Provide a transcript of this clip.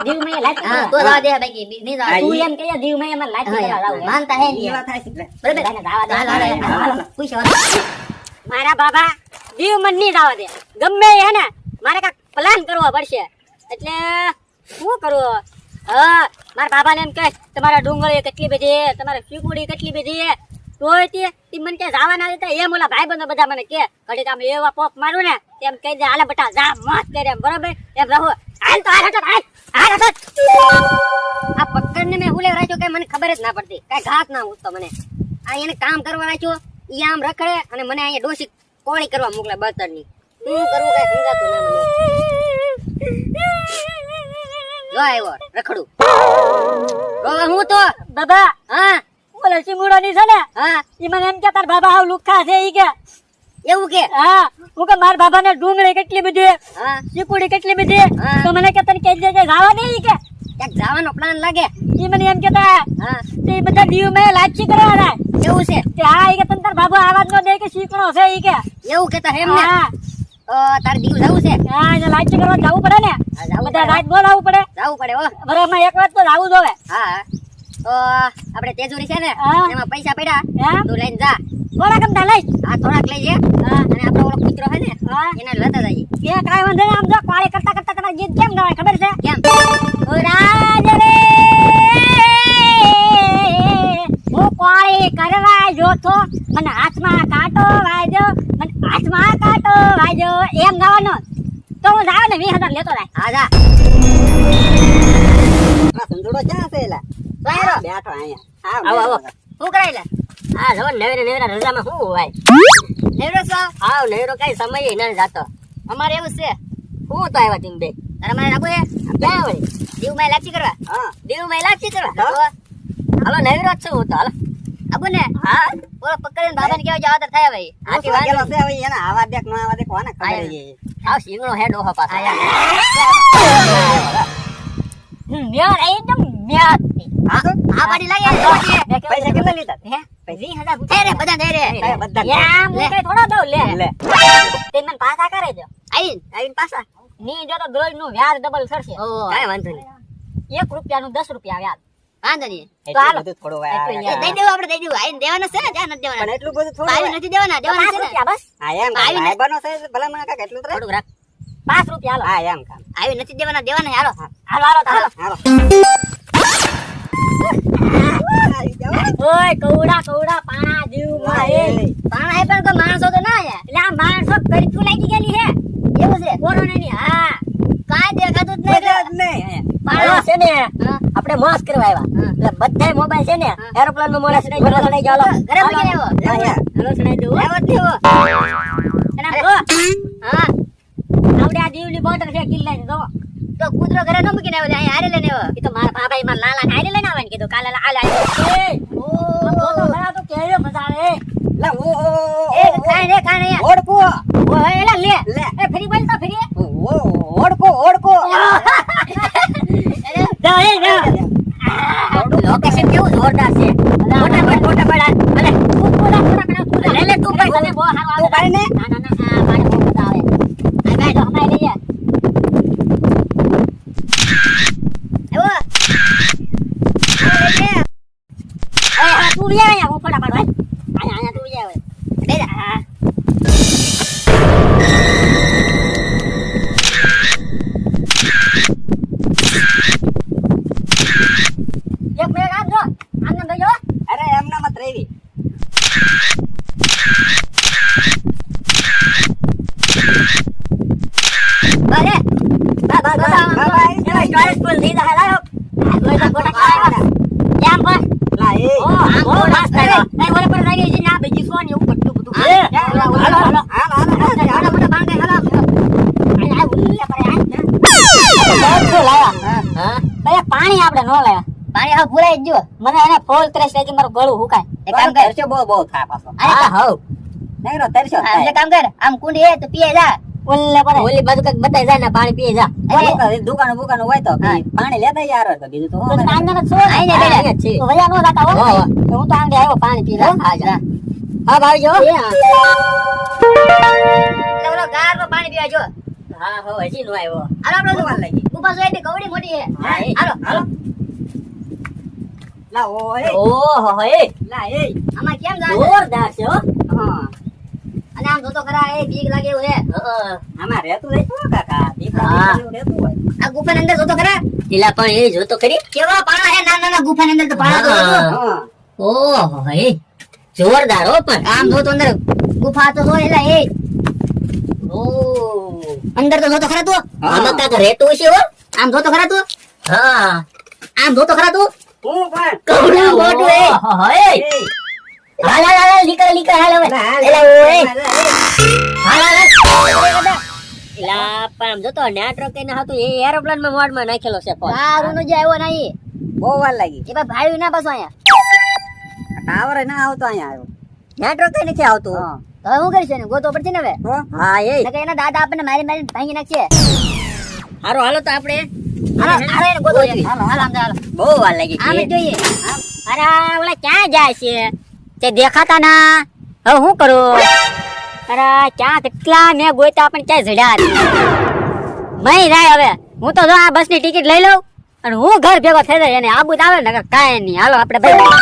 દીવમાં લાઈટ હા તો જવા દે બાકી નહીં જવા તું એમ કહે દીવમાં એમાં લાઈટ કરવા યાર, માનતા હે ઈ વાત થાય છે બરાબર બધાને જવા દે. હાલ, હાલ, હાલ, હાલ, હાલ. પૂછો. મારા બાબા દીવ મને નહીં જવા દે ગમે હે ને મારે કાંઈક પ્લાન કરવો પડશે એટલે શું કરવો હા મારા બાબાને એમ કહે તમારા ડુંગળી કેટલી બધી તમારે ફીકુડી કેટલી બધી તોય તે મને ત્યાં જવા ના દેતા એમ ઓલા ભાઈબંધો બધા મને કે ઘડી આમ એવા પોપ મારું ને એમ કહી દે હાલે બટા જા મત કરે બરાબર? એમ રહો. હાલ તો હાલ હટો હાલ. હાલ હટો આ પકડને મેં હુલે રાખ્યો કે મને ખબર જ ના પડતી. કાંઈ ઘાત ના ઉઠતો મને. આ એને કામ કરવા રાખ્યો ઈ આમ રખડે અને મને અહીંયા ડોસી કોળી કરવા મોકલે બળતરની શું કરવું કઈ સમજાતું ના મને. જો આવ્યો રખડું. રોવા હું તો? બાબા હા? બોલે ચીમુડો ની છે ને હા. ઈ મને એમ કે તાર બાબા હાવ લુખા છે ઈ કે. એવું કે? હા. હું કે માર બાબા ને ડુંગળી કેટલી બધી હા. ચીકુડી કેટલી બધી તો મને કે તને કેજે કે જાવા નહીં કે. ક્યાંક જવાનો પ્લાન લાગે? એ મને એમ કેતા હા. તે બધા દીવ મે લાચી કરવાના. એવું છે? કે હા એ કે તને તાર બાબા આવાજ નો દે કે શીખણો છે એ કે. એવું કેતા એમ ને? તાર દીવ જવું છે? હા એટલે લાચી કરવા જવું પડે ને? બધા રાત બોલાવવું પડે. જવું પડે હો. બરાબર એક વાર તો જવું જોવે હા. તો આપણે તેજુરી છે ને? એમાં પૈસા પડ્યા. તું લઈને જા. થોડાક અમતા લઈ હા થોડાક લઈ જે. અને આપણો ઓલો કૂતરો છે ને એને લેતા જઈએ કે કાઈ વાંધો નહીં આમ જો કોળે કરતા કરતા તમારે ગીત કેમ ગાવાય ખબર છે? કેમ? રાજ રે હું કોળી કરવા જોતો મને હાથમાં કાંટો વાજો મને હાથમાં કાંટો વાજો એમ ગાવાનો. તો હું જાવ ને વીસ હજાર લેતો જાય. હા જા. સંજોડો ક્યાં છે એલા? બેઠો અહીંયા. આવો, આવો. શું કરાય લે હા નેવરે નેવરા રજામાં શું હોય? નેવરો છો? હા નેવરો કઈ સમય ન જાતો. અમારે એવું છે. હું તો આવ્યા તીમ બે. તારે મારે આબુ હે? ક્યાં વળી દીવમાં લાચી કરવા? હા. દીવમાં લાચી કરવા હાલો નેવરો જ છું હું તો હાલો. આબુ ને. હા. ઓલો પકડીને બાબાને કેવા જાવ થાય ભાઈ આથી છે હવે એના આવા દેખ ન આવા દેખ કોને ખબર. છે? આવ સિંગણો હેડ ઓહો પાછો. મ્યાર એકદમ પૈસા કેટલા લીધા હે વીસ હજાર રે બધા દે રે બધા યા હું કઈ થોડો દઉં લે લે. તે મને પાછા કરે જો આઈન આઈન પાછા ની જો તો દોજનું વ્યાજ ડબલ થશે કાઈ વાંધો નહીં એક રૂપિયા નું દસ રૂપિયા વ્યાજ વાંધો નહીં તો હાલો બધું થોડું આવે. દઈ દેવું આપણે દઈ દેવું આઈન દેવાના છે જ્યાં નથી દેવાના એટલું બધું થોડું આઈન નથી દેવાના દેવાના છે બસ હા, એમ કામ. આવીને- છે, ભલે મને કાંઈક એટલું તો રાખ પાંચ રૂપિયા હાલો હા, એમ કામ. આવી નથી દેવાના દેવાના હાલો હાલો હાલો હાલો. ઓય કૌડા કૌડા પાણા જીવમાં એ. પાણા પણ કોઈ માણસો તો ના આયા એટલે આ માણસો કરફ્યુ લાગી ગયેલી હે એવું છે? કોરોનાની હા. કાંઈ દેખાતું જ નહીં. પાણા છે ને આપણે મોસ કરવા આવ્યા. એટલે બધાય મોબાઈલ છે ને એરોપ્લેનમાં મોડા સડાઈ ગયો સડાઈ ગયો ઘરે પડી રહ્યો હેલો. સડાઈ દેવો આવો દેવો હા. આવડે આ દીવલી બોટર છે કિલ્લા ની જો. તો કૂતરો ઘરે ન મૂકીને આવ્યો અહીં હારે લઈને આવ્યો એ તો મારા બાબા માં લાલા ને હારે લઈને આવે ને કીધું કાલે આવ્યો એ ઓ તો આવે લે, ઓ, એ ખાય રે ખાય રે ઓ એલા લે લે. એ ફરી બોલ તો ફરી. ઓ, ઓડકો ઓળખો, ઓળખો. જા એ જા લોકેશન કેવું જોરદાર છે. મોટા પડ મોટા પડ અલે તું પોડા પોડા કરા તું લે લે તું ભાઈ તને બહુ સારું આવે. ભાઈ ને? ના ના ના આ મારે બહુ મજા આવે આ ભાઈ તો હમાઈ લઈએ એવો આ લઈ લે હા તું લે અહીંયા હું ફટાફટ ભાઈ અહીંયા અહીંયા તું લે હવે દે જા હા એક મિનિટ આપજો આમને દઈજો અરે એમના મત રહેવી. ભલે બા બા બા બા, બા, એ એમાં સ્ટોરેજ ફૂલ થઈ જાય લાયો પાણી આપણે નો લાવ્યા પાણી હવે ભૂલાઈ જ ગયો મને એને ફોલ ત્રેસ લાગી મારું ગળું હુકાય એક કામ કર બહુ બહુ થાય પાછો. હા હવ નહીંરો તરસ્યો તરશો કામ કર આમ કુંડી હે તો પીએ જા ઓલે પર ઓલી બાજુ કંઈક બતાઈ જાય ને પાણી પીએ જા. બોલો તો, એ દુકાનો બુકાનો હોય તો હા. પાણી લેતા યાર તો બીજું તો તો શું કરે? તાંડને તો છોડ. તો વયા નો જાતા હો. હું તો આંગળે આવ્યો પાણી પી લે. હા, જા. હા, ભાઈ જો. એટલે ઓલો ગારનું પાણી પીવા જો. હા હો હજી નો આવ્યો. હાલો આપણે કવડી મોટી છે. હાલો હાલો. લા ઓય ઓહો એ. લા એ. આમાં કેમ જાય જોરદાર છે હો. હા. અને આમ જોતો ખરા એ બીક લાગે એવું આમાં રહેતું રહેતું તો કાકા બીક લાગે રહેતું હોય. આ ગુફા અંદર જોતો ખરા? પેલા પણ એ જોતો ખરી. કેવા પાણા છે નાના નાના ગુફા અંદર તો પાણા તો હા. ઓહો એ જોરદાર હો પણ. આમ જોતો અંદર ગુફા તો હોય એલા એ. ઓ. અંદર તો જોતો ખરા તું. આમાં કાંઈક રહેતું હશે હો. આમ જોતો ખરા તું? હા. આમ જોતો ખરા તું? હું પણ? કવડા મોટું એ એ હાલ હાલ હાલ નીકળ નીકળ હાલ હવે. લા, હાલ, એલા ઓય લા, લા, એ. હાલ હાલ હાલ. એલા પણ આમ જોતો નેટવર્ક કઈને હતું એ એરોપ્લેનમાં મોડમાં નાખેલો છે ફોન સારું નું જે આવ્યો નહીં બહુ વાર લાગી એ ભાઈ ભાડ્યું ના પાછો અહીંયા ટાવર ના આવતો અહીંયા આવ્યો નેટવર્ક કઈ નથી આવતું હા તો હવે શું કરીશું એને ગોતો પડશે ને હવે તો હા એ નકર એના દાદા આપણને મારી મારી ભાંગી નાખશે હારો હાલો તો આપણે હાલો હાલો એને ગોતો જલ્દી. હાલો હાલો આમ હાલો બહુ વાર લાગી આમ જ જોઈએ અરે ઓલા ક્યાં જાય છે તે દેખાતા ના હવે શું કરું? અરે ક્યાં કેટલા મેં ગોતા પણ ક્યાંય જડ્યા મય રાય હવે. હું તો જો આ બસની ટિકિટ લઈ લઉં અને હું ઘર ભેગો થઈ જાય, એને આબુ આવે ને કાંઈ નહીં. હાલો, આપણે ભાઈ.